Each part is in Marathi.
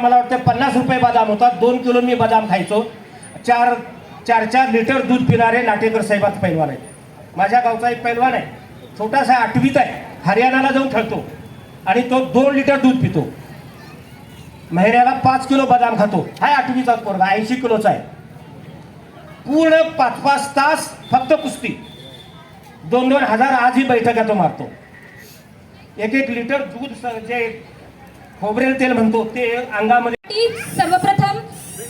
मला वाटतं पन्नास रुपये बदाम होता. दोन किलो मी बदाम खायचो. चार चार चार लिटर दूध पिणारे नाटेकर साहेबात पैलवान आहेत. माझ्या गावचा एक पैलवान आहे. छोटासा आठवीत आहे. हरियाणाला जाऊन खेळतो. आणि तो दोन लिटर दूध पितो. महिन्याला पाच किलो बदाम खातो. हा आठवीचा पोरगा ऐंशी किलोचा आहे. पूर्ण पाच पाच तास फक्त कुस्ती. दोन दोन हजार आजही बैठका तो मारतो. एक एक लिटर दूध जे खोबरेल तेल म्हणतो ते अंगामध्ये सर्वप्रथम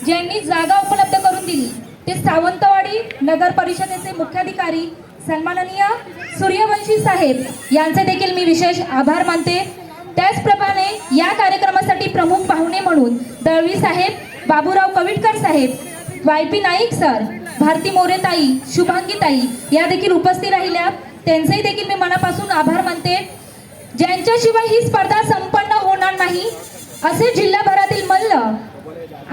ज्यांनी जागा उपलब्ध करून दिली ते सावंतवाडी नगर परिषदेचे मुख्याधिकारी सन्माननीय सूर्यवंशी साहेब यांचे देखील मी विशेष आभार मानते. त्याचप्रमाणे या कार्यक्रमासाठी प्रमुख पाहुणे म्हणून Dalvi saheb Baburao Kavitkar saheb Y P Naik sir Bharati मोरेताई Shubhangi tai या देखील उपस्थित राहिल्या. त्यांचेही देखील मी मनापासून आभार मानते. ज्यांच्याशिवाय ही स्पर्धा संपन्न होणार नाही. असे जिल्हाभरातील मल्ल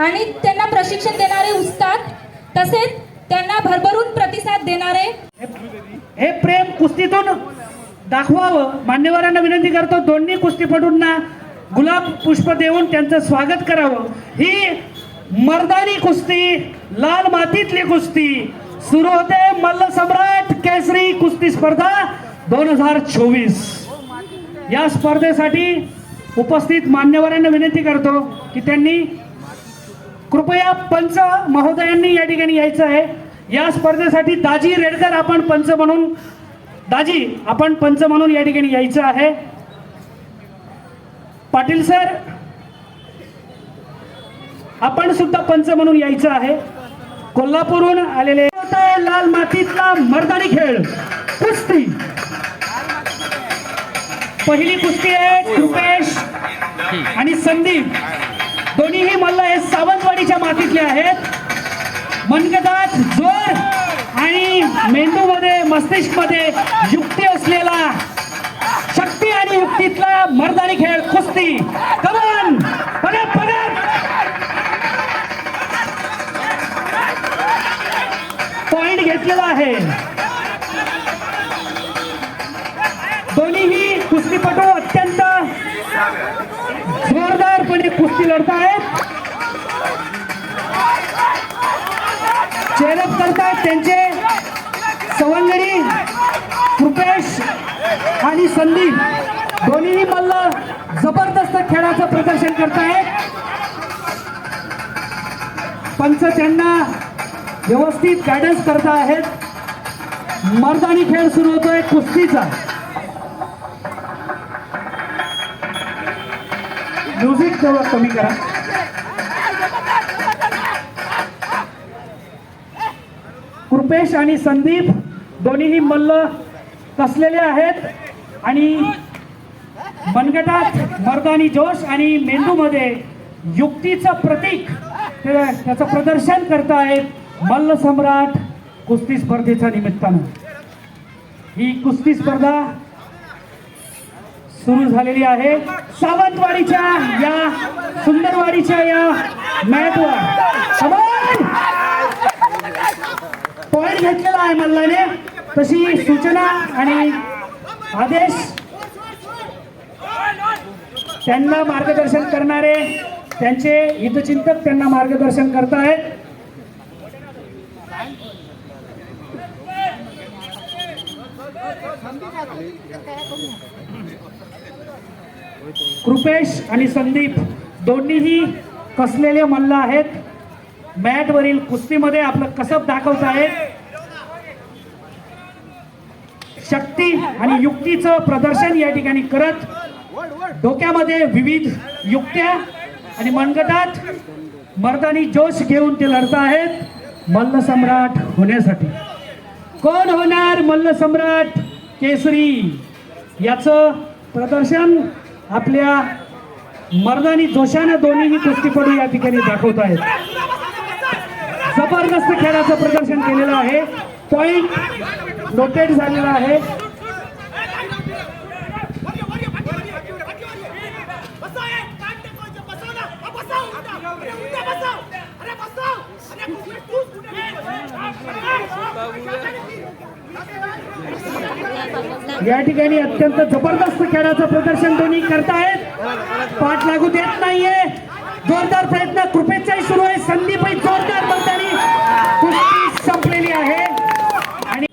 आणि त्यांना प्रशिक्षण देणारे उस्ताद तसेच त्यांना भरभरून प्रतिसाद देणारे हे प्रेम कुस्तीतून दाखवावं. मान्यवरांना विनंती करतो दोन्ही कुस्तीपटूंना गुलाब पुष्प देऊन त्यांचं स्वागत करावं. ही मर्दानी कुस्ती लाल मातीतली कुस्ती. सुरू होते मल्ल सम्राट केसरी कुस्ती स्पर्धा दोन हजार चोवीस. या स्पर्धेसाठी उपस्थित मान्यवरांना विनंती करतो की त्यांनी कृपया पंच महोदयांनी या ठिकाणी यायचं आहे. या स्पर्धेसाठी दाजी रेडकर आपण पंच म्हणून दाजी आपण पंच म्हणून या ठिकाणी यायचं आहे. पाटील सर आपण सुद्धा पंच म्हणून यायचं आहे. कोल्हापूरहून आलेले लाल मातीतला मर्दानी खेळ कुस्ती. पहिली कुस्ती आहे कृपेश आणि संदीप. दोन्हीही मल्ल हे सावंतवाडीच्या मातीतले आहेत. मनगदात जोर आणि मेंदूमध्ये मस्तिष्कमध्ये युक्ती असलेला शक्ती आणि युक्तीतला मर्दानी खेळ कुस्ती. कमन परत परत पॉइंट घेतलेला आहे. करतायत. कुस्ती चेरप करतायत त्यांचे सवंगडी कृपेश आणि संदीप. दोन्हीही मल्ल जबरदस्त खेळाचं प्रदर्शन करतायत. पंच त्यांना व्यवस्थित गायडन्स करता आहेत मर्दानी खेळ सुरू होतोय कुस्तीचा. म्युझिक तेवढं कमी करा. कृपेश आणि संदीप दोन्हीही मल्ल कसलेले आहेत? आणि मनगटात मर्दानी जोश आणि मेंदूमध्ये युक्तीचं प्रतीक त्याचं प्रदर्शन करतायत मल्ल सम्राट कुस्ती स्पर्धेच्या निमित्तानं. ही कुस्ती स्पर्धा सुरू झालेली आहे. सावंतवाडीच्या या सुंदरवाडीच्या या मॅटवर. पॉईंट घेतलेला आहे मल्लाने. तशी सूचना आणि आदेश त्यांना मार्गदर्शन करणारे त्यांचे हितचिंतक त्यांना मार्गदर्शन करतायत. कृपेश आणि संदीप दोन्हीही कसलेले मल्ल आहेत? मॅटवरील कुस्तीमध्ये आपलं कसब दाखवत आहेत शक्ती आणि युक्तीचं प्रदर्शन या ठिकाणी करत डोक्यामध्ये विविध युक्त्या आणि मनगटात मर्दानी जोश घेऊन ते लढत आहेत मल्ल सम्राट होण्यासाठी. कोण होणार मल्ल सम्राट केसरी? याचं प्रदर्शन आपल्या मर्दानी जोशानं दोन्हीही कुस्तीपटू या ठिकाणी दाखवत आहेत जबरदस्त खेळाचं प्रदर्शन केलेलं आहे पॉइंट नोटेड झालेला आहे या ठिकाणी अत्यंत जबरदस्त खेळाचं प्रदर्शन दोन्ही करतायत. पाठ लागू देत नाहीये. जोरदार प्रयत्न कृपेचाही सुरू आहे. संदीपही जोरदार मर्दानी कुस्ती संपलेली आहे. आणि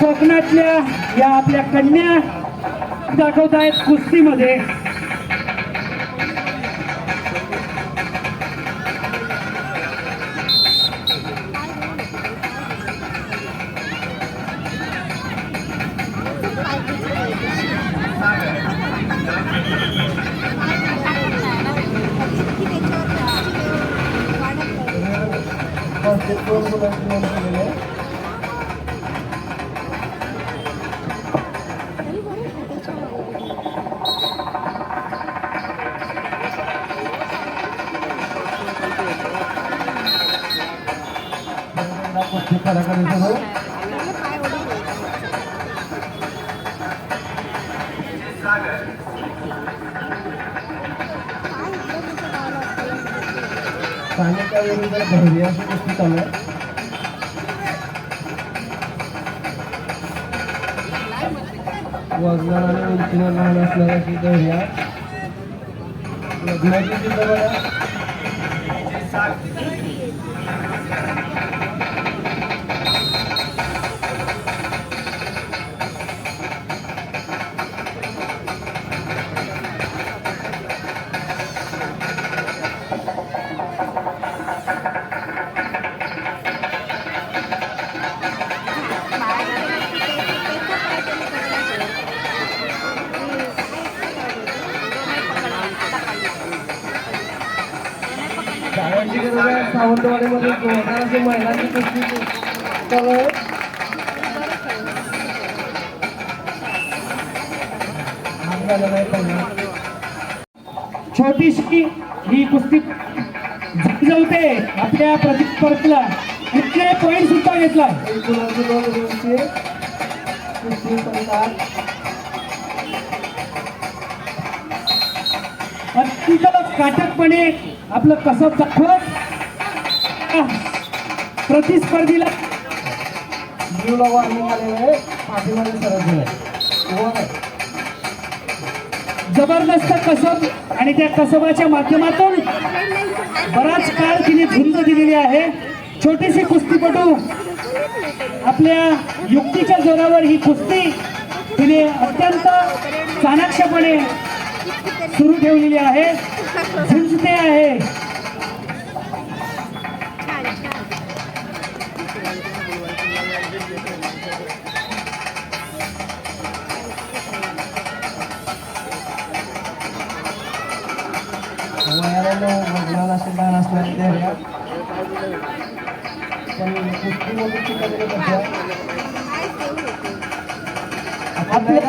कोकणातल्या या आपल्या कन्या दाखवत आहेत कुस्तीमध्ये. Basketbol kulübümüzde अशी कुस्ती चालू आहे वजनाला आणि उंचीला लहान असणाऱ्या अशी धैर्या लग्नाची चित्र सावंतवाडीमध्ये जोरदार महिलांची कुस्ती चालू छोटीशी ही कुस्ती झगजवते आपल्या प्रतिस्पर्धीला इथले पॉईंट सुद्धा घेतला. एक अत्यंत काटकपणे आपलं कसं दाखवत प्रतिस्पर्धीला जीवला वॉर्निंग आलेलं आहे. वर आहे. जबरदस्त कसब आणि त्या कसबाच्या माध्यमातून बराच काळ तिने झुंज दिलेली आहे. छोटीशी कुस्तीपटू आपल्या युक्तीच्या जोरावर ही कुस्ती तिने अत्यंत चाणाक्षपणे सुरू ठेवलेली आहे. झुंजते आहे. वयाला पण कुस्तीमध्ये आपल्या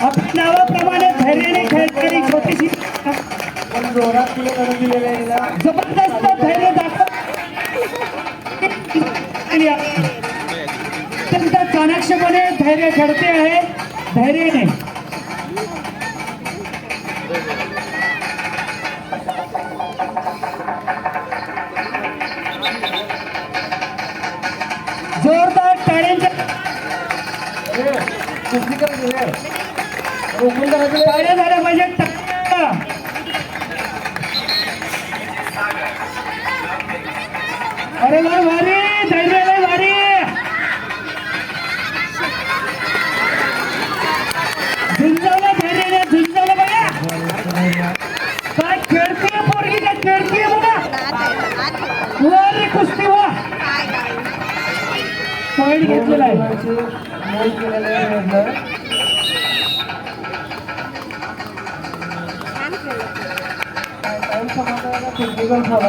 आपल्या नावाप्रमाणे धैर्याने खेळणारी छोटीशी पण जोरात तिने करून दिलेलं आहे तिला. जबरदस्त धैर्य दाखव अत्यंत चाणाक्षपणे धैर्य घडते आहे. धैर्याने जोरदार टाळ्यांच्या टाळ्या झाल्या पाहिजे अरे वा भारी. आहे नोंद केलेलं आहे रेडनं. काय टाइम समाधानाला टेक्निकल फॉल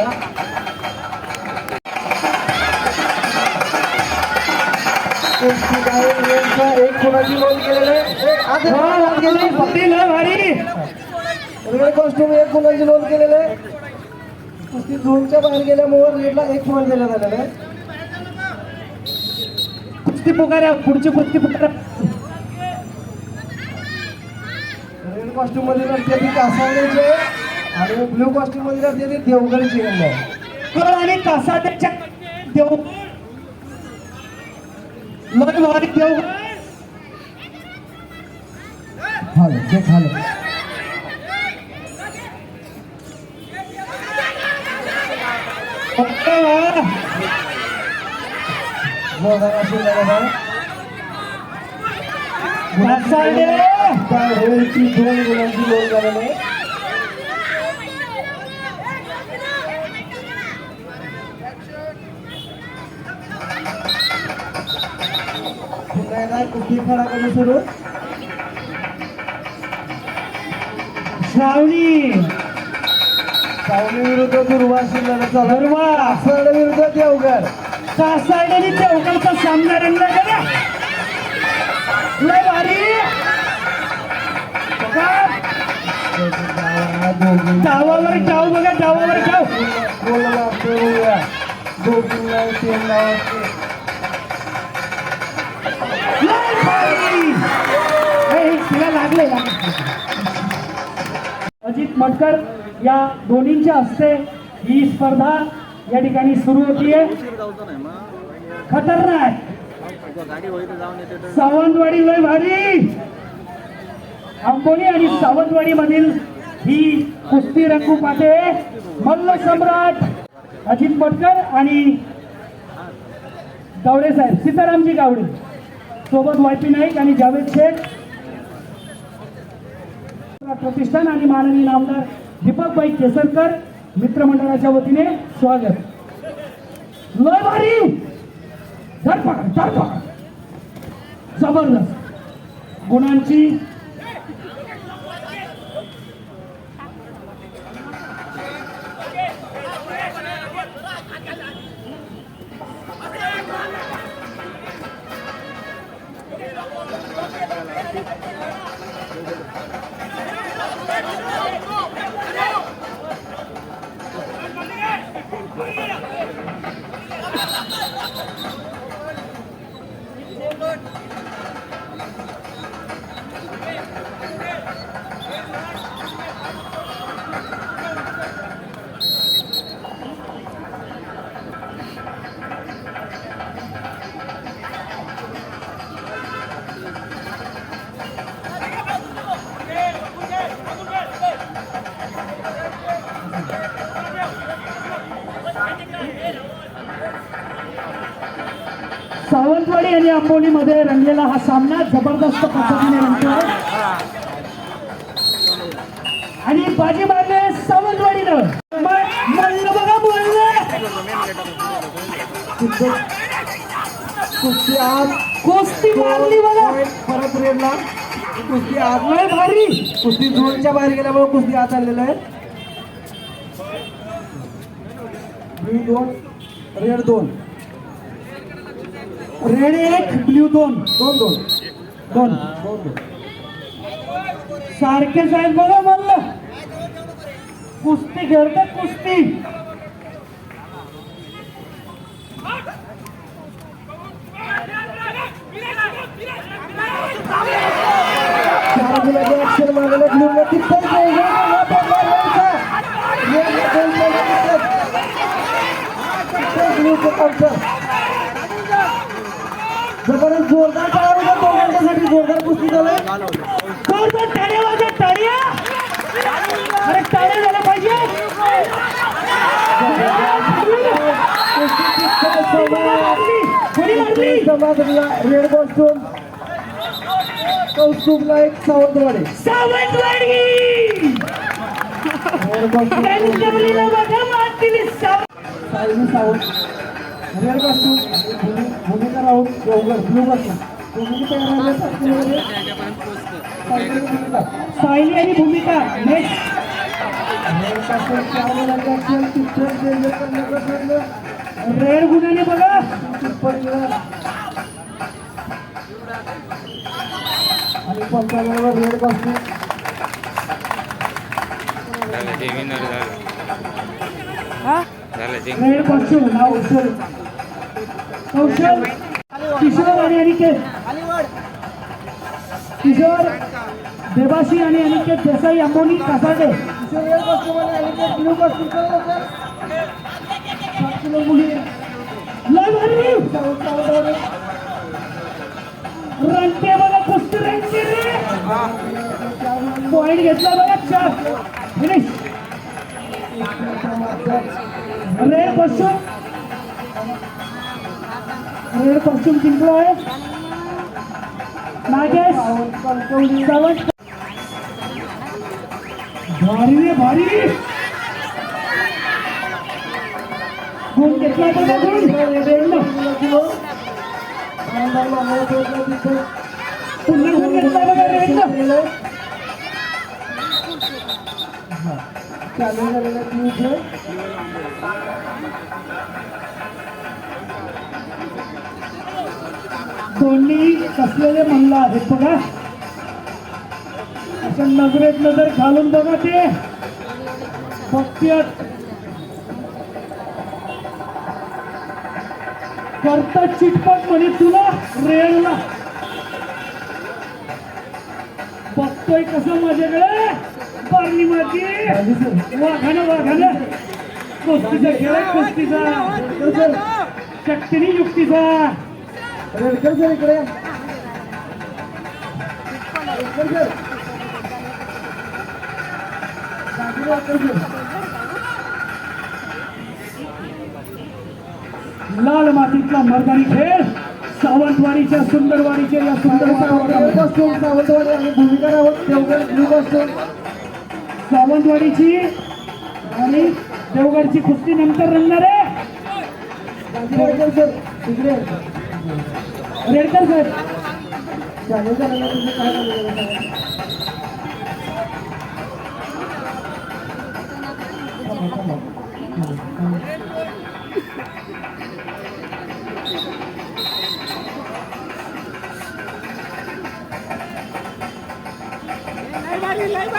एक कोणाची नोंद केलेलं आहे एक आधी नोंद केलेली. कुस्ती लय भारी रेड कॉस्ट्युम एक गुणांची नोंद केलेलं आहे कुस्ती झोनच्या बाहेर गेल्यामुळे रेडला एक पॉईंट दिला झालेला आहे कुस्ती पुकारा पुढची कुस्ती पुकारा रेड कॉस्ट्युममध्ये लढते ती कासाड्याचे आणि ब्ल्यू कॉस्ट्युममध्ये लढते ती देवगडची आणि कासाट्याच्या देव लय भारी देव झालं ते झालं जोरदार अशी लढत आहे कासाडे त्या रेडची दोन गुणांची नोंद झालेली आहे पुन्हा एकदा कुस्ती खडा करून सुरू श्रावणी सावली विरुद्ध दुर्वाशी लढत चालू आहे. दुर्वा. कासड विरुद्ध देवगड कासाड्याने चौकाचा सामना रंगला गेला लय भारी. डावावर डाव बघा डावावर डाव. बोलला बघूया दोघींना तीन नावाचे लय तिला लागले अजित मटकर या दोन्हींच्या हस्ते ही स्पर्धा या ठिकाणी सुरू होतीये. खतरनाक. सावंतवाडी लय भारी. आंबोली आणि सावंतवाडी मधील ही कुस्ती रंगू पाते मल्ल सम्राट अजित मटकर आणि गावडे साहेब सीतारामजी गावडे. सोबत वायपी नाईक आणि जावेद शेख प्रतिष्ठान आणि माननीय नामदार दीपकबाई केसरकर मित्रमंडळाच्या वतीने स्वागत. लय भारी धरपकड धरपकड जबरदस्त. गुणांची रंगोलीमध्ये रंगलेला हा सामना जबरदस्त पद्धतीने रंगतोय आणि बाजी मारले सावंतवाडीनं म- मल्ल बघा बोललं कुस्ती आज कुस्ती मारली बघा. परत रेडला. कुस्ती आज नाही भारी. कुस्ती झोनच्या बाहेर गेल्यामुळे कुस्ती आत आलेलं आहे. दोन रेड दोन. रेड एक ब्ल्यू दोन. दोन दोन. दोन. दोन दोन सारखेच आहेत बघा म्हणलं. कुस्ती खेळतात कुस्ती. अक्षर मारलेलं ब्ल्यूने तिथंच वेगळं वेगळं पडलं रेडचा. रेडने दोन पडले तिथंच. तिथंच ब्ल्यूचं counter. जबरदस्त जोरदार टाळ्या होत्या दोघांच्यासाठी जोरदार कुस्ती झालंय जोरदार टाळ्या वाजवा टाळ्या अरे टाळ्या झाल्या पाहिजे कोणी समाजला रेड कॉस्ट्युम कौस्तुभला एक सावंतवाडी. सावंतवाडी! रेड बघा सावंत सायली सावंत भूमिका राऊत देवगड ब्लू भूमिका सायली आणि भूमिका नेक्स्ट रेडपासून चार मुलांचे असेल तिथं रेल्वे करण्याचं ठरलं रेड गुन्ह्याने बघा टिप्पणीला आणि पंचावन्नवर रेड ते रेड कॉस्ट्युम नाव कौशल कौशल किशोर आणि अनिकेत. किशोर देवाशी आणि अनिकेत देसाई अंबोनी कासाडे किशोर रेड आणि ब्लू मुली. लय भारी. रंगते बघा कुस्ती रंगते रे. पॉइंट घेतला बघा चार. Finish red costume red costume जिंकलो आहे. नागेश सावंत. भारी रे भारी. गुण घेतला बघा गुण रेडनं. चालू झालेला न्यूज दोन्ही कसलेले म्हणला आहेत बघा. असं नजरेत नजर घालून बघा ते. बघतात करता चिटपट म्हणे तुला रेलला. बघतोय कसं माझ्याकडे? बारणी माझी वाघानं वाघानं. कुस्तीचा खेळ कुस्तीचा. शक्तीने युक्तीचा. रेडकर सर इकडे. रेडकर सर लाल मातीतला मर्दानी खेळ. सावंतवाडीच्या सुंदरवाडीच्या या सावंतवाडी आणि भूमिका रावत देवगड ब्लू पासून सावंतवाडीची आणि देवगडची कुस्ती नंतर रंगणार. आहे सर इकडे रेडकर तुझं काय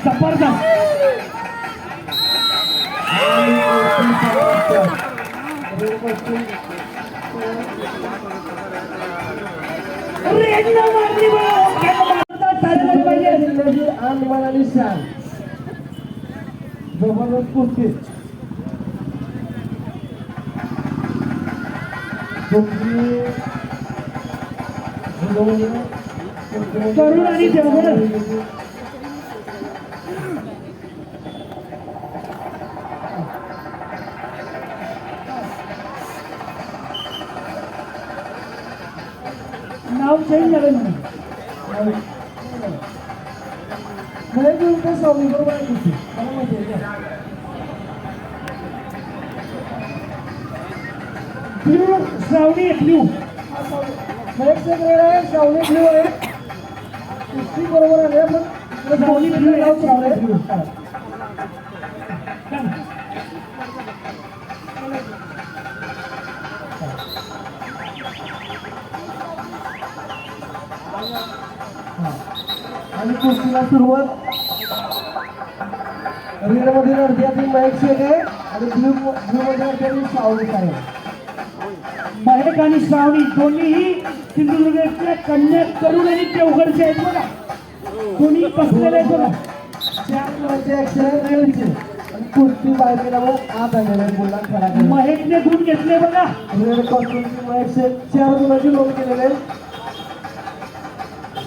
जबरदस्त जबरदस्त रेडनं मारली बघा चाललं पाहिजे जिल्ह्याची आणमान आणि शान चेंज झालं म्हणून मला जे होतं स्वामी बरोबर आहे कुस्ती मला माहिती आहे? ब्ल्यू श्रावणी ब्ल्यू एक वेळ आहे श्रावणी ब्ल्यू आहे. कुस्ती बरोबर आले पण श्रावणी ब्ल्यू आहे, नाव श्रावणी. ब्ल्यू आणि कुस्तीला सुरुवात. रीडमध्ये लढत्यातील महेश शेख आहे आणि ब्ल्यू ब्ल्यूमध्ये लढत्यातील सावली साहेब. महक आणि श्रावणी दोन्हीही सिंधुदुर्गातल्या कन्या करुण आणि देवगडचे आहेत बघा. दोन्ही बसलेले आहेत बघा. चार मुलांचे ॲक्शन आहे रेडचे आणि कुस्ती बायकेला आत आलेले आहे पुन्हा खरा केला महेशने गुण घेतले बघा. रेड चार गुणाची नोंद केलेले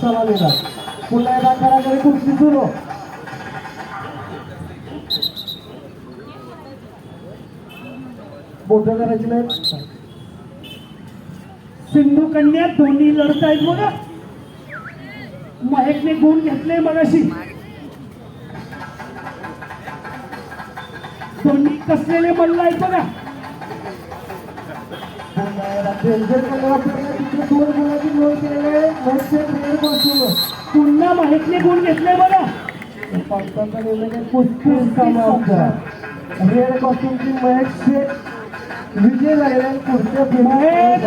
आहे. देतात पुन्हा एकदा खरा करे कुस्ती सुरू बोटं करायची नाही. सिंधू कन्या दोन्ही लढत आहेत बघा. महेकने गुण घेतले मगाशी. दोन्ही कसलेले मल्ल आहेत बघा. पुन्हा दोन गुणाची नोंद केलेले आहे महेशचे रेड पुन्हा महेशने गुण घेतले बघा पंचांचा निर्णय रेड विजय झालेले पुढच्या महेश!